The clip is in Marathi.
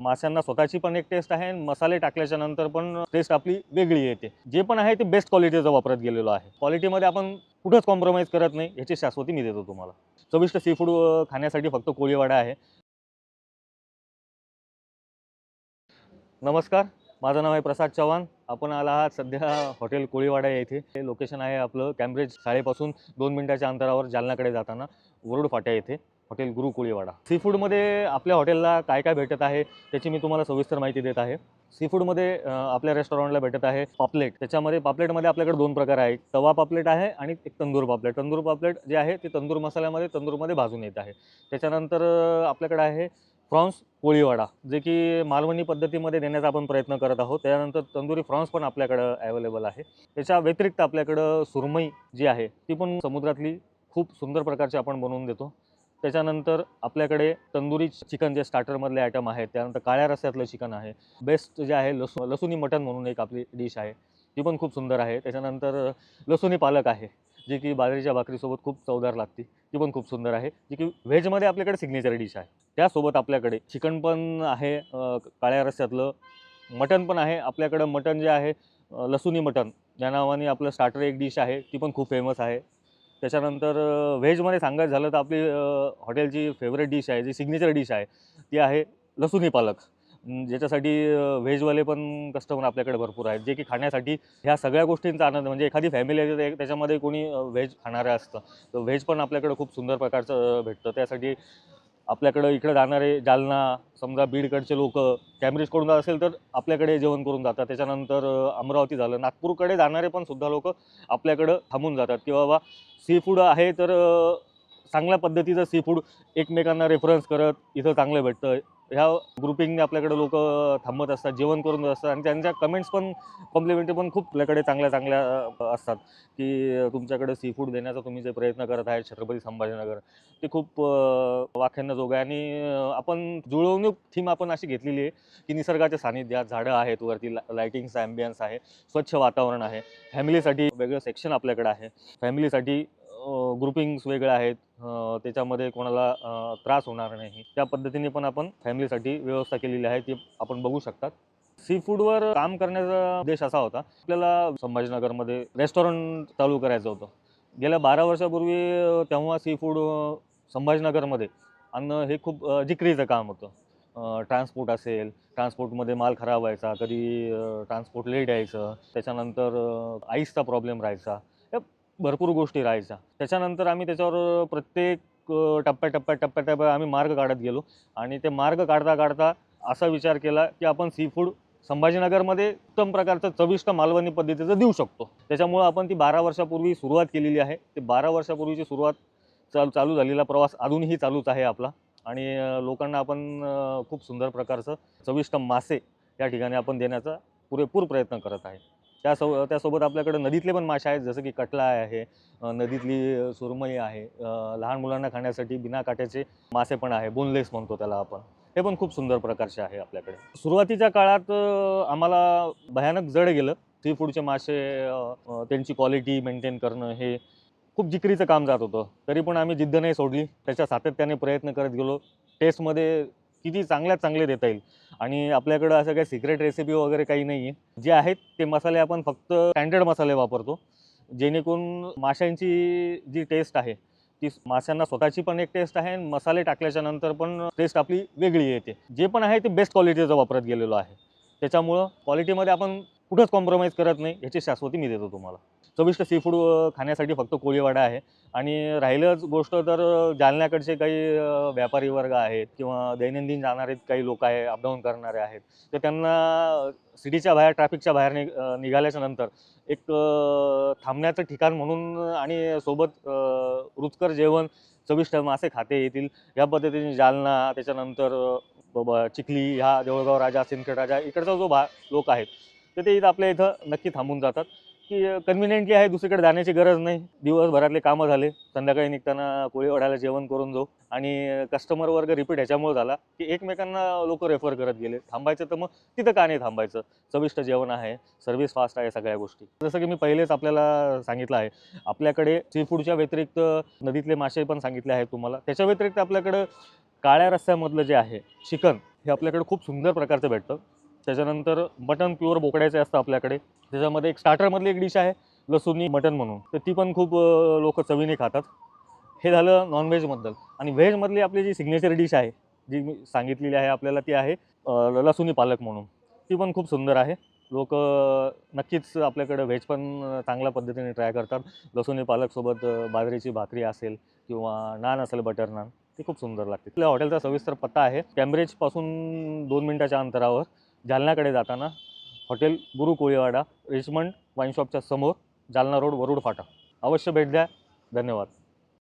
माशांना स्वतःची पण एक टेस्ट आहे आणि मसाले टाकल्याच्या नंतर पण टेस्ट आपली वेगळी येते. जे पण आहे ते बेस्ट क्वालिटीचं वापरत गेलेलो आहे. क्वालिटीमध्ये आपण कुठंच कॉम्प्रोमाइज करत नाही याची शाश्वती मी देतो तुम्हाला. चविष्ट सी फूड खाण्यासाठी फक्त कोळीवाडा आहे. नमस्कार माझं नाव आहे प्रसाद चव्हाण. आपण आला आहात सध्या हॉटेल कोळीवाडा येथे. हे लोकेशन आहे आपलं कॅम्ब्रिज शाळेपासून दोन मिनिटाच्या अंतरावर जालनाकडे जाताना वरुड फाट्या येथे. हॉटेल गुरु कोळीवाडा सी फूडमध्ये आपल्या हॉटेलला काय काय भेटत आहे त्याची मी तुम्हाला सविस्तर माहिती देत आहे. सी फूडमध्ये आपल्या रेस्टॉरंटला भेटत आहे पापलेट. त्याच्यामध्ये पापलेटमध्ये आपल्याकडे दोन प्रकार आहेत. तवा पापलेट आहे आणि एक तंदूर पापलेट. तंदूर पापलेट जे आहे ते तंदूर मसाल्यामध्ये तंदूरमध्ये भाजून येत आहे. त्याच्यानंतर आपल्याकडे आहे फ्रॉन्स कोळीवाडा जे की मालवणी पद्धतीमध्ये देण्याचा आपण प्रयत्न करत आहोत. त्यानंतर तंदुरी फ्रॉन्स पण आपल्याकडं अवेलेबल आहे. त्याच्या व्यतिरिक्त आपल्याकडं सुरमई जी आहे ती पण समुद्रातली खूप सुंदर प्रकारची आपण बनवून देतो. त्याच्यानंतर आपल्याकडे तंदुरी चिकन जे स्टार्टरमधले आयटम आहेत त्यानंतर काळ्या रस्त्यातलं चिकन आहे. बेस्ट जे आहे लसू लसुनी मटन म्हणून एक आपली डिश आहे. ती पण खूप सुंदर आहे. त्याच्यानंतर लसुनी पालक आहे जी की बाजरीच्या भाकरीसोबत खूप चवदार लागते. ती पण खूप सुंदर आहे. जी की व्हेजमध्ये आपल्याकडे सिग्नेचर डिश आहे. त्यासोबत आपल्याकडे चिकन पण आहे काळ्या रस्त्यातलं मटन पण आहे. आपल्याकडं मटन जे आहे लसुनी मटन या नावाने आपलं स्टार्टर एक डिश आहे. ती पण खूप फेमस आहे. त्याच्यानंतर व्हेजमध्ये सांगायचं झालं तर आपली हॉटेलची फेवरेट डिश आहे जी सिग्नेचर डिश आहे ती आहे लसुणी पालक. ज्याच्यासाठी व्हेजवाले पण कस्टमर आपल्याकडे भरपूर आहेत जे की खाण्यासाठी ह्या सगळ्या गोष्टींचा आनंद म्हणजे एखादी फॅमिली आहे तर त्याच्यामध्ये कोणी व्हेज खाणारं असतं. तर व्हेज पण आपल्याकडे खूप सुंदर प्रकारचं भेटतं. त्यासाठी आपल्याकडं इकडे जाणारे जालना समजा बीडकडचे लोक कॅम्ब्रिजकडून असेल तर आपल्याकडे जेवण करून जातात. त्याच्यानंतर अमरावती झालं. नागपूरकडे जाणारे पण सुद्धा लोक आपल्याकडं थांबून जातात. की बाबा सी फूड आहे तर चांगल्या पद्धतीचं सी फूड एकमेकांना रेफरन्स करत इथं चांगलं भेटतं. ह्या ग्रुपिंगने आपल्याकडे लोक थांबत असतात जेवण करून असतात आणि त्यांच्या कमेंट्स पण कॉम्प्लिमेंटरी पण खूप आपल्याकडे चांगल्या चांगल्या असतात. की तुमच्याकडे सी फूड देण्याचा तुम्ही जे प्रयत्न करत आहे छत्रपती संभाजीनगर ते खूप अ, वाख्यांना आहे. आणि आपण जुळवणूक थीम आपण अशी घेतलेली आहे की निसर्गाच्या सानिध्यात झाडं आहेत वरती लाईटिंगचा ॲम्बियन्स आहे स्वच्छ वातावरण आहे. फॅमिलीसाठी वेगळं सेक्शन आपल्याकडे आहे. फॅमिलीसाठी ग्रुपिंग्स वेगळ्या आहेत. त्याच्यामध्ये कोणाला त्रास होणार नाही. त्या पद्धतीने पण आपण फॅमिलीसाठी व्यवस्था केलेली आहे ती आपण बघू शकतात. सी फूडवर काम करण्याचा उद्देश असा होता आपल्याला संभाजीनगरमध्ये रेस्टॉरंट चालू करायचं होतं. गेल्या बारा वर्षापूर्वी तेव्हा सी फूड संभाजीनगरमध्ये आणणं हे खूप जिक्रीचं जिकरीचं काम होतं. ट्रान्सपोर्ट असेल ट्रान्सपोर्टमध्ये माल खराब व्हायचा कधी ट्रान्सपोर्ट लेट यायचं त्याच्यानंतर आईसचा प्रॉब्लेम राहायचा. भरपूर गोष्टी राहायच्या. त्याच्यानंतर आम्ही त्याच्यावर प्रत्येक टप्प्या टप्प्या टप्प्या टप्प्या आम्ही मार्ग काढत गेलो. आणि ते मार्ग काढता काढता असा विचार केला की आपण सी फूड संभाजीनगरमध्ये उत्तम प्रकारचं चविष्ट मालवणी पद्धतीचं देऊ शकतो. त्याच्यामुळं आपण ती बारा वर्षापूर्वी सुरुवात केलेली आहे. ते बारा वर्षापूर्वीची सुरुवात चालू चालू झालेला प्रवास अजूनही चालूच आहे आपला. आणि लोकांना आपण खूप सुंदर प्रकारचं चविष्ट मासे या ठिकाणी आपण देण्याचा पुरेपूर प्रयत्न करत आहे. त्यासो त्यासोबत आपल्याकडे नदीतले पण मासे आहेत जसं की कटला आहे नदीतली सुरमई आहे लहान मुलांना खाण्यासाठी बिना काट्याचे मासे पण आहे बोनलेस म्हणतो त्याला आपण. हे पण खूप सुंदर प्रकारचे आहे आपल्याकडे. सुरुवातीच्या काळात आम्हाला भयानक जड गेलं. सी फूडचे मासे त्यांची क्वालिटी मेंटेन करणं हे खूप जिकरीचं काम जात होतं. तरी पण आम्ही जिद्द नाही सोडली. त्याच्या सातत्याने प्रयत्न करत गेलो. टेस्टमध्ये किती चांगल्यात चांगले देता येईल. आणि आपल्याकडं असं काही सिक्रेट रेसिपी वगैरे काही नाही आहे जे आहेत ते मसाले आपण फक्त स्टँडर्ड मसाले वापरतो. जेणेकरून माशांची जी टेस्ट आहे ती माशांना स्वतःची पण एक टेस्ट आहे आणि मसाले टाकल्याच्या नंतर पण टेस्ट आपली वेगळी येते. जे पण आहे ते बेस्ट क्वालिटीचं वापरत गेलेलो आहे. त्याच्यामुळं क्वालिटीमध्ये आपण कुठंच कॉम्प्रोमाइज करत नाही याची शाश्वती मी देतो तुम्हाला. चविष्ट सी फूड खाण्यासाठी फक्त कोळीवाडा आहे. आणि राहिलंच गोष्ट तर जालन्याकडचे काही व्यापारी वर्ग आहेत किंवा दैनंदिन जाणारे काही लोक आहे अपडाऊन करणारे आहेत. तर त्यांना सिटीच्या बाहेर ट्रॅफिकच्या बाहेर नि निघाल्याच्या नंतर एक थांबण्याचं ठिकाण म्हणून आणि सोबत रुचकर जेवण चविष्ट मासे खाते येतील. या पद्धतीने जालना त्याच्यानंतर बाबा चिखली ह्या देऊळगाव राजा सिंदखेड राजा इकडचा जो भा लोक आहेत तर ते इथं आपल्या इथं नक्की थांबून जातात. की कन्व्हिनियंटली आहे दुसरीकडे जाण्याची गरज नाही. दिवसभरातले कामं झाले. संध्याकाळी निघताना कोळीवाड्याला जेवण करून जाऊ. आणि कस्टमर वर्ग रिपीट ह्याच्यामुळे झाला की एकमेकांना लोक रेफर करत गेले. थांबायचं तर मग तिथं का नाही थांबायचं? चविष्ट जेवण आहे. सर्व्हिस फास्ट आहे सगळ्या गोष्टी. जसं की मी पहिलेच आपल्याला सांगितलं आहे. आपल्याकडे सी फूडच्या व्यतिरिक्त नदीतले मासे पण सांगितले आहेत तुम्हाला. त्याच्या व्यतिरिक्त आपल्याकडं काळ्या रस्त्यामधलं जे आहे चिकन हे आपल्याकडे खूप सुंदर प्रकारचं भेटतं. त्याच्यानंतर मटन प्युअर बोकड्याचे असतं आपल्याकडे. त्याच्यामध्ये एक स्टार्टरमधली एक डिश आहे लसुनी मटन म्हणून. तर ती पण खूप लोक चवीने खातात. हे झालं नॉनव्हेजबद्दल आणि व्हेजमधली आपली जी सिग्नेचर डिश आहे जी मी सांगितलेली आहे आपल्याला ती आहे अ, लसुनी पालक म्हणून. ती पण खूप सुंदर आहे. लोक नक्कीच आपल्याकडे व्हेज पण चांगल्या पद्धतीने ट्राय करतात. लसुनी पालकसोबत बाजरीची भाकरी असेल किंवा नान असेल बटर नान ती खूप सुंदर लागते. आपल्या हॉटेलचा सविस्तर पत्ता आहे. कॅम्ब्रिजपासून दोन मिनटाच्या अंतरावर. जालन्याकडे जाताना हॉटेल गुरु कोळीवाडा रिचमंड वाईन शॉपच्या समोर जालना रोड वरुड फाटा. अवश्य भेट द्या. धन्यवाद.